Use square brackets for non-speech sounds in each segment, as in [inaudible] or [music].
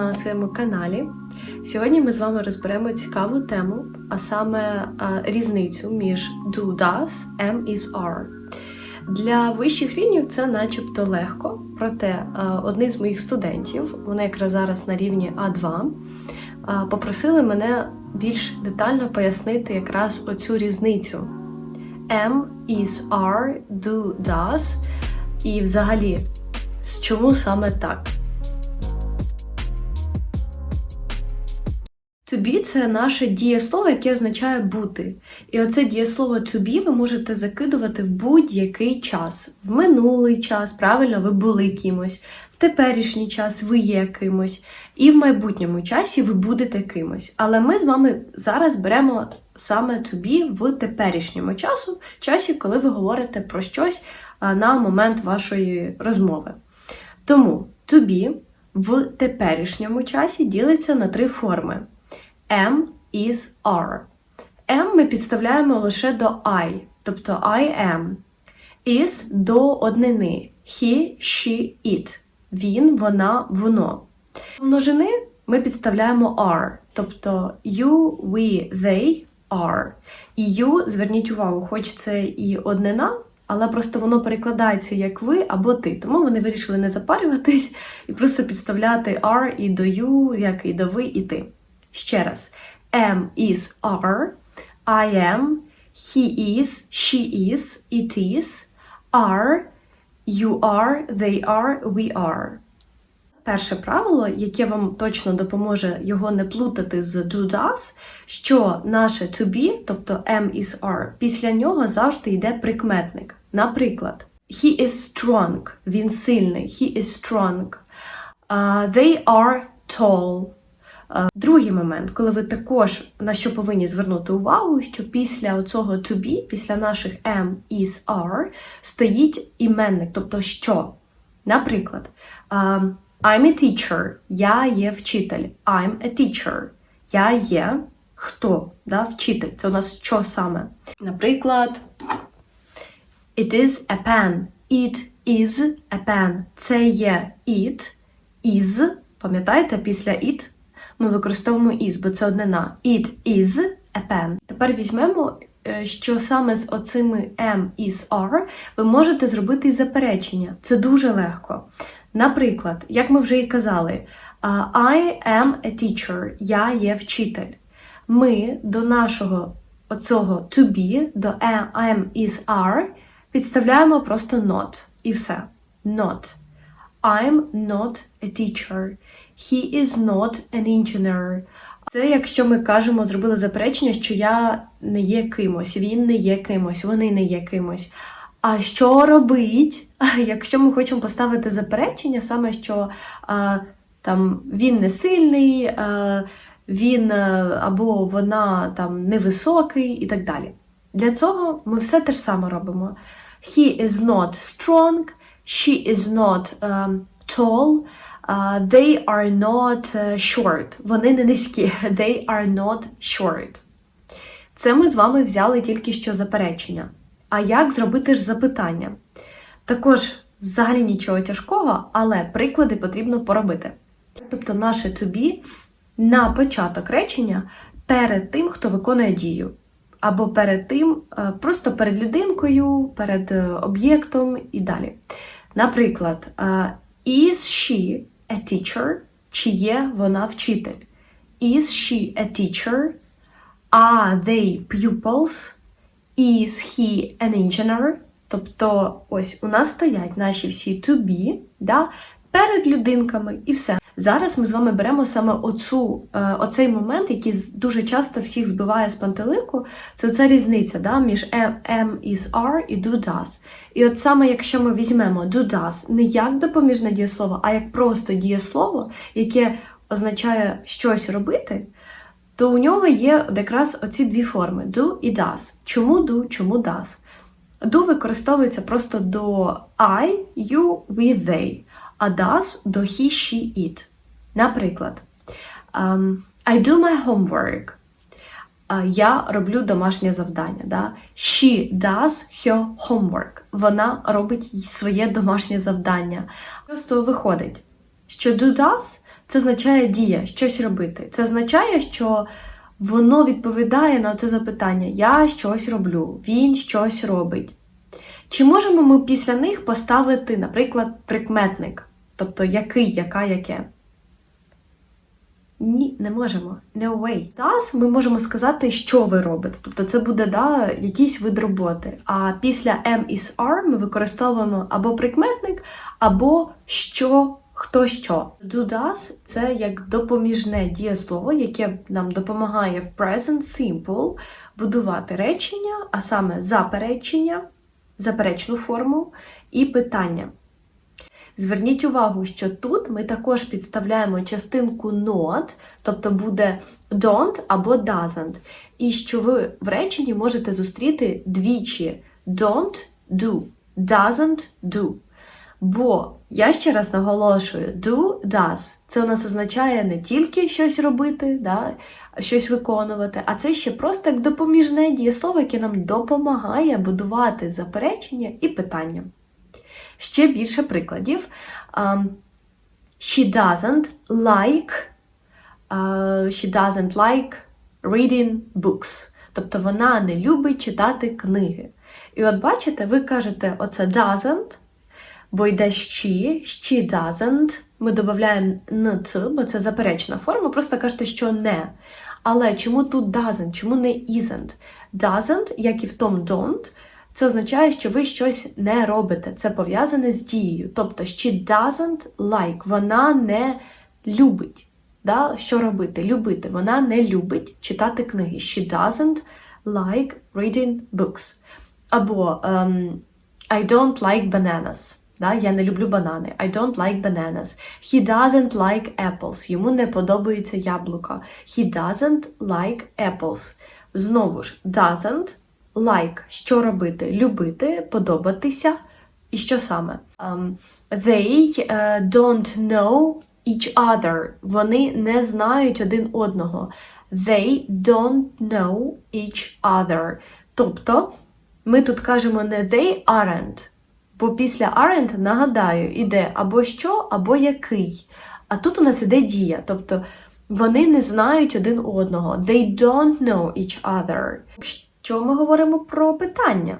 на своєму каналі. Сьогодні ми з вами розберемо цікаву тему, а саме е, різницю між do, does, am, is, are. Для вищих рівнів це начебто легко, проте е, один з моїх студентів, вони якраз зараз на рівні А2, е, попросили мене більш детально пояснити якраз оцю різницю. Am, is, are, do, does. І взагалі, чому саме так? To be – це наше дієслово, яке означає бути. І оце дієслово to be ви можете закидувати в будь-який час. В минулий час, правильно, ви були кимось, в теперішній час ви є кимось, і в майбутньому часі ви будете кимось. Але ми з вами зараз беремо саме to be в теперішньому часу, часі, коли ви говорите про щось на момент вашої розмови. Тому to be в теперішньому часі ділиться на три форми. Am, is, are. Am ми підставляємо лише до I, тобто I am. Is до однини. He, she, it. Він, вона, воно. Множини ми підставляємо are, тобто you, we, they, are. І you, зверніть увагу, хоч це і однина, але просто воно перекладається як ви або ти. Тому вони вирішили не запарюватись і просто підставляти are і до you, як і до ви, і ти. Ще раз. Am is are, I am, he is, she is, it is, are, you are, they are, we are. Перше правило, яке вам точно допоможе його не плутати з do does, що наше to be, тобто am is are, після нього завжди йде прикметник. Наприклад, he is strong, він сильний, he is strong. Uh, they are tall. Е, Другий момент, коли ви також на що повинні звернути увагу, що після оцього to be, після наших am, is, are, стоїть іменник, тобто що. Наприклад, е, I'm a teacher, я є вчитель. I'm a teacher. Я є хто? Да? Вчитель. Це у нас що саме? Наприклад, It is a pen. It is a pen. Це є it, is. Пам'ятаєте, після it ми використовуємо is, бо це однина. It is a pen. Тепер візьмемо, е, що саме з оцими am, is, are ви можете зробити заперечення. Це дуже легко. Наприклад, як ми вже і казали, I am a teacher, я є вчитель. Ми до нашого оцього to be, до am, is, are підставляємо просто not. І все. Not. I'm not a teacher. He is not an engineer. Це якщо ми кажемо, зробили заперечення, що я не є кимось, він не є кимось, вони не є кимось. А що робить, [laughs] якщо ми хочемо поставити заперечення, саме що а, там він не сильний, а, він або вона там невисокий і так далі. Для цього ми все те ж саме робимо. He is not strong, she is not um, tall, they are not uh, short. Вони не низькі. [laughs] They are not short. Це ми з вами взяли тільки що заперечення. А як зробити ж запитання? Також взагалі нічого тяжкого, але приклади потрібно поробити. Тобто, наше to be на початок речення перед тим, хто виконує дію. Або перед тим, е, просто перед людинкою, перед е, об'єктом і далі. Наприклад, е, is she a teacher? Чи є вона вчитель? Is she a teacher? Are they pupils? Is he an engineer? Тобто, ось у нас стоять наші всі to be, да, перед людинками і все. Зараз ми з вами беремо саме оцю, е, оцей момент, який дуже часто всіх збиває з пантелику. Це ця різниця да, між am, is are і do does. І от саме якщо ми візьмемо do does не як допоміжне дієслово, а як просто дієслово, яке означає щось робити, то у нього є якраз оці дві форми do і does. Чому do, чому does? Do використовується просто до I, you, we, they, а does до he, she, it. Наприклад, um, I do my homework. А, Я роблю домашнє завдання. Да? She does her homework. Вона робить своє домашнє завдання. Цього виходить? Що do does це означає дія, щось робити. Це означає, що воно відповідає на це запитання: я щось роблю, він щось робить. Чи можемо ми після них поставити, наприклад, прикметник? Тобто який, яка, яке? Ні, не можемо. No way. Does ми можемо сказати, що ви робите. Тобто це буде да, якийсь вид роботи. А після M is R ми використовуємо або прикметник, або що, хто що. Do does – це як допоміжне дієслово, яке нам допомагає в present simple будувати речення, а саме заперечення, заперечну форму і питання. Зверніть увагу, що тут ми також підставляємо частинку not, тобто буде don't або doesn't. І що ви в реченні можете зустріти двічі don't do, doesn't do. Бо я ще раз наголошую, do, does. Це у нас означає не тільки щось робити, да, щось виконувати, а це ще просто як допоміжне дієслово, яке нам допомагає будувати заперечення і питання. Ще більше прикладів. Um, she doesn't like uh, she doesn't like reading books. Тобто вона не любить читати книги. І от бачите, ви кажете оце doesn't, бо йде she, she doesn't. Ми додаємо not, бо це заперечна форма, просто кажете, що не. Але чому тут doesn't, чому не isn't? Doesn't, як і в тому don't, це означає, що ви щось не робите. Це пов'язане з дією. Тобто, she doesn't like, вона не любить. Да? Що робити? Любити. Вона не любить читати книги. She doesn't like reading books. Або um, I don't like bananas. Да? Я не люблю банани. I don't like bananas. He doesn't like apples. Йому не подобається яблука. He doesn't like apples. Знову ж, doesn't like, що робити? Любити, подобатися. І що саме? Um, they uh, don't know each other. Вони не знають один одного. They don't know each other. Тобто, ми тут кажемо не they aren't, бо після aren't, нагадаю, іде або що, або який. А тут у нас іде дія. Тобто, вони не знають один одного. They don't know each other. Що ми говоримо про питання?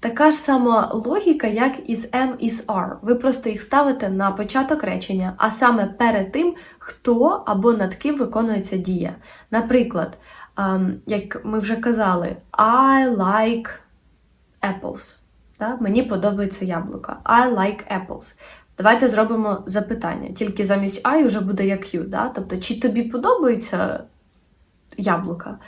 Така ж сама логіка, як із M із R. Ви просто їх ставите на початок речення, а саме перед тим, хто або над ким виконується дія. Наприклад, ем, як ми вже казали, I like apples. Мені подобається яблука. I like apples. Давайте зробимо запитання. Тільки замість I вже буде як you. Да? Тобто, чи тобі подобається яблука?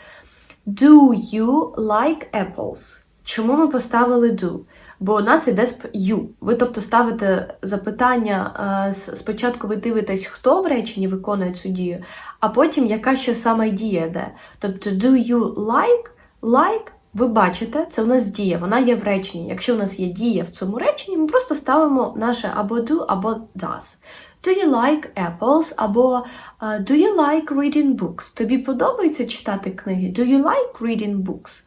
Do you like apples? Чому ми поставили do? Бо у нас іде you. Ви тобто ставите запитання, е, спочатку ви дивитесь, хто в реченні виконує цю дію, а потім яка ще саме дія йде. Тобто do you like? Like, ви бачите, це у нас дія, вона є в реченні. Якщо у нас є дія в цьому реченні, ми просто ставимо наше або do, або does. Do you like apples? Або uh, Do you like reading books? Тобі подобається читати книги? Do you like reading books?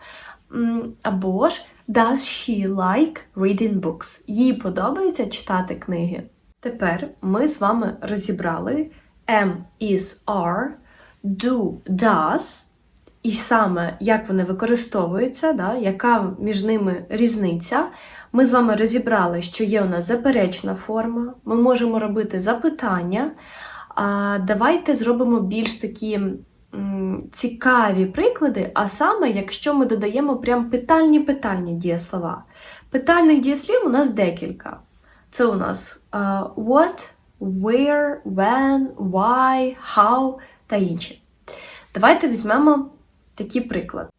Або ж Does she like reading books? Їй подобається читати книги. Тепер ми з вами розібрали am is are, do does, і саме як вони використовуються, да, яка між ними різниця. Ми з вами розібрали, що є у нас заперечна форма, ми можемо робити запитання. А Давайте зробимо більш такі цікаві приклади, а саме, якщо ми додаємо прям питальні-питальні дієслова. Питальних дієслів у нас декілька. Це у нас uh, what, where, when, why, how та інші. Давайте візьмемо такий приклад.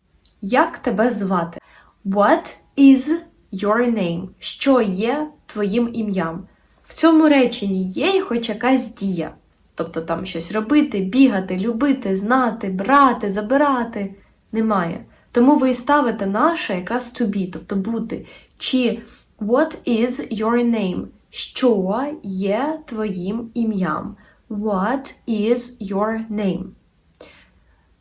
Як тебе звати? What is your name? Що є твоїм ім'ям? В цьому реченні є хоч якась дія. Тобто там щось робити, бігати, любити, знати, брати, забирати. Немає. Тому ви і ставите наше якраз to be, тобто бути. Чи what is your name? Що є твоїм ім'ям? What is your name?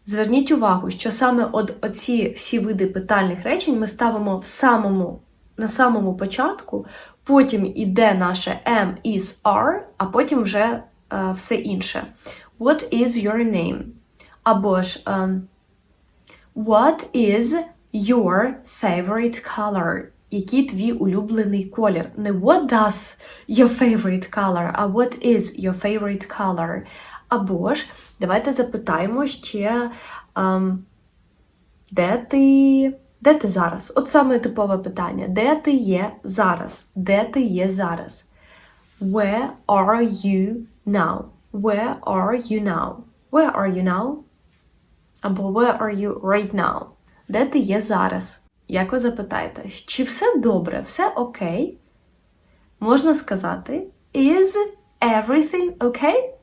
Зверніть увагу, що саме от оці всі види питальних речень ми ставимо в самому, на самому початку, потім іде наше am, is, are, а потім вже е, все інше. What is your name? Або ж ем, What is your favorite color? Який твій улюблений колір? Не what does your favorite color, а what is your favorite color? Або ж давайте запитаємо ще, ем, де ти. Де ти зараз? От саме типове питання. Де ти є зараз? Де ти є зараз? Where are you now? Where are you now? Where are you now? Або where are you right now? Де ти є зараз? Як ви запитаєте, чи все добре, все окей? Можна сказати Is everything okay?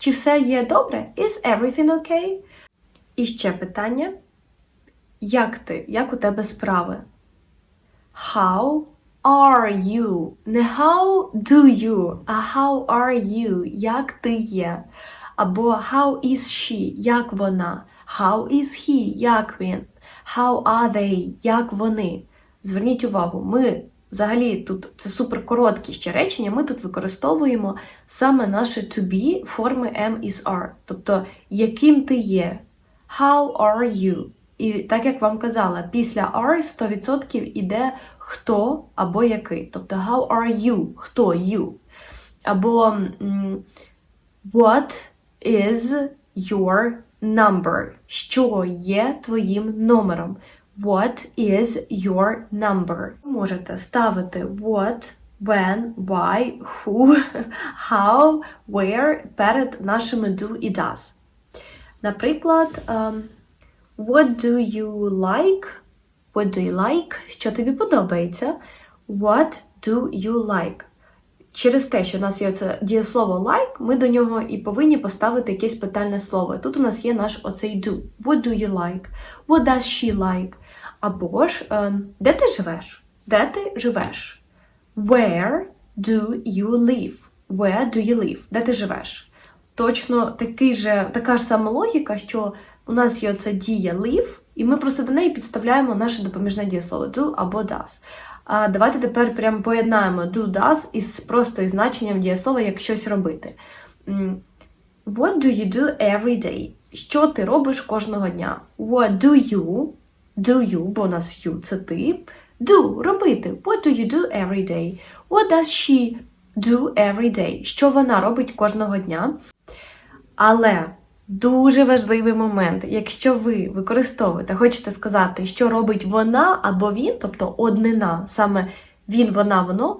Чи все є добре? Is everything okay? І ще питання. Як ти? Як у тебе справи? How are you? Не how do you, а how are you? Як ти є? Або how is she? Як вона? How is he? Як він? How are they? Як вони? Зверніть увагу, ми взагалі тут це супер короткі ще речення. Ми тут використовуємо саме наше to be форми am is are. Тобто, яким ти є? How are you? І так як вам казала, після are 100% іде хто або який. Тобто how are you? Хто you? Або what is your number? Що є твоїм номером? What is your number? Можете ставити what, when, why, who, [laughs] how, where перед нашими do і does. Наприклад, ем, What do you like? What do you like? Що тобі подобається? What do you like? Через те, що в нас є це дієслово like, ми до нього і повинні поставити якесь питальне слово. Тут у нас є наш оцей do. What do you like? What does she like? Або ж ем, де ти живеш? Де ти живеш? Where do you live? Where do you live? Де ти живеш? Точно такий же, така ж сама логіка, що у нас є оця дія live, і ми просто до неї підставляємо наше допоміжне дієслово do або does. А давайте тепер прямо поєднаємо do does із просто із значенням дієслова як щось робити. What do you do every day? Що ти робиш кожного дня? What do you? Do you, бо у нас you це ти. Do робити. What do you do every day? What does she do every day? Що вона робить кожного дня? Але дуже важливий момент, якщо ви використовуєте, хочете сказати, що робить вона або він, тобто однина, саме він, вона, воно,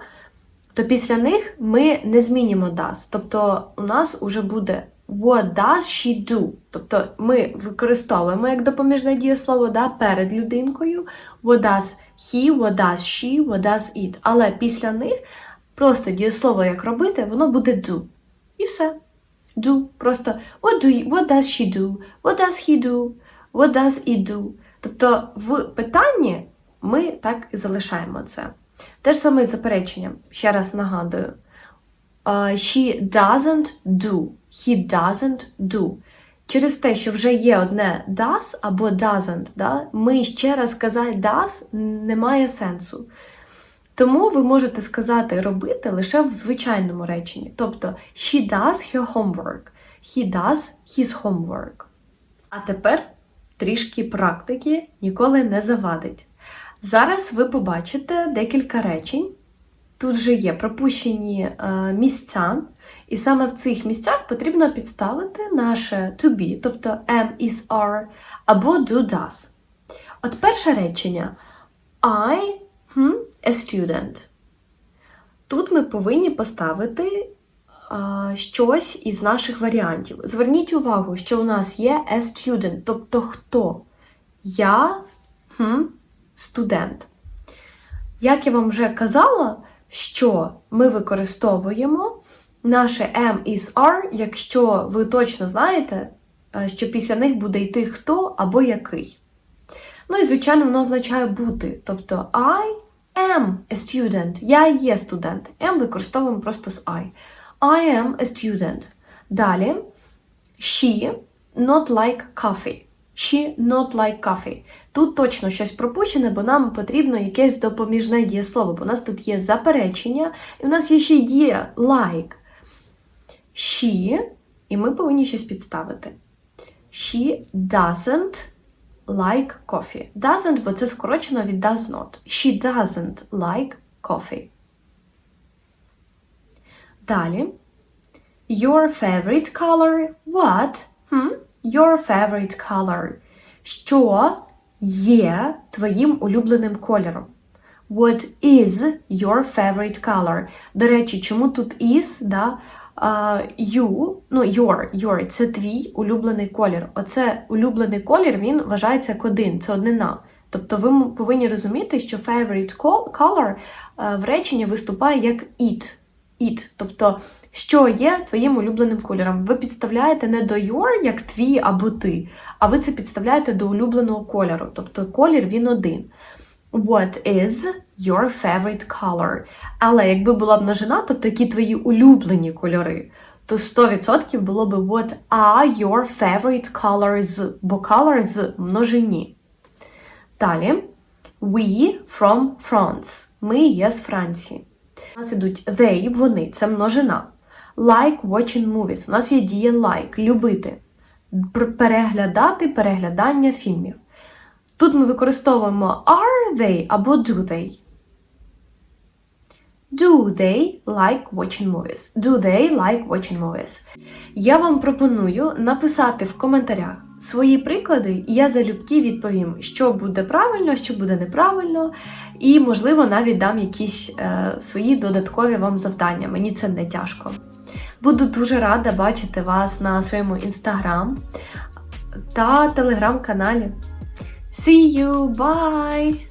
то після них ми не змінимо does. Тобто у нас уже буде what does she do? Тобто ми використовуємо як допоміжне дієслово да, перед людинкою, what does he, what does she, what does it. Але після них просто дієслово як робити, воно буде do. І все. Do. Просто what, do you, what does she do? What does he do? What does it do? Тобто в питанні ми так і залишаємо це. Те ж саме з запереченням. Ще раз нагадую. Uh, she doesn't do. He doesn't do. Через те, що вже є одне does або doesn't, да, ми ще раз сказати does немає сенсу. Тому ви можете сказати робити лише в звичайному реченні. Тобто, she does her homework. He does his homework. А тепер трішки практики ніколи не завадить. Зараз ви побачите декілька речень. Тут вже є пропущені е, місця, і саме в цих місцях потрібно підставити наше to be, тобто am is are, або do does. От перше речення I hmm, a student. Тут ми повинні поставити а, щось із наших варіантів. Зверніть увагу, що у нас є a student, тобто хто? Я hmm, студент. Як я вам вже казала, що ми використовуємо наше am is are, якщо ви точно знаєте, е, що після них буде йти хто або який. Ну і, звичайно, воно означає бути. Тобто I am a student. Я є студент. Am використовуємо просто з I. I am a student. Далі she not like coffee. She not like coffee. Тут точно щось пропущене, бо нам потрібно якесь допоміжне дієслово, бо у нас тут є заперечення, і у нас є ще дія like. She, і ми повинні щось підставити. She doesn't like coffee. Doesn't, бо це скорочено від does not. She doesn't like coffee. Далі. Your favorite color. What? Хм? Your favorite color. Що є твоїм улюбленим кольором? What is your favorite color? До речі, чому тут is, да? А, you, ну, your, your, це твій улюблений колір. Оце улюблений колір, він вважається як один, це однина. Тобто ви повинні розуміти, що favorite col- color е, в реченні виступає як it. it. Тобто, що є твоїм улюбленим кольором. Ви підставляєте не до your, як твій або ти, а ви це підставляєте до улюбленого кольору. Тобто колір він один. What is your favorite color? Але якби була множина, тобто які твої улюблені кольори, то 100% було би what are your favorite colors, бо colors множині. Далі. We from France. Ми є з Франції. У нас ідуть they, вони, це множина. Like watching movies. У нас є дія like, любити. Переглядати, переглядання фільмів. Тут ми використовуємо are they або do they. Do they like watching movies? Do they like watching movies? Я вам пропоную написати в коментарях свої приклади, і я залюбки відповім, що буде правильно, що буде неправильно, і, можливо, навіть дам якісь е, свої додаткові вам завдання. Мені це не тяжко. Буду дуже рада бачити вас на своєму інстаграм та телеграм-каналі. See you, bye!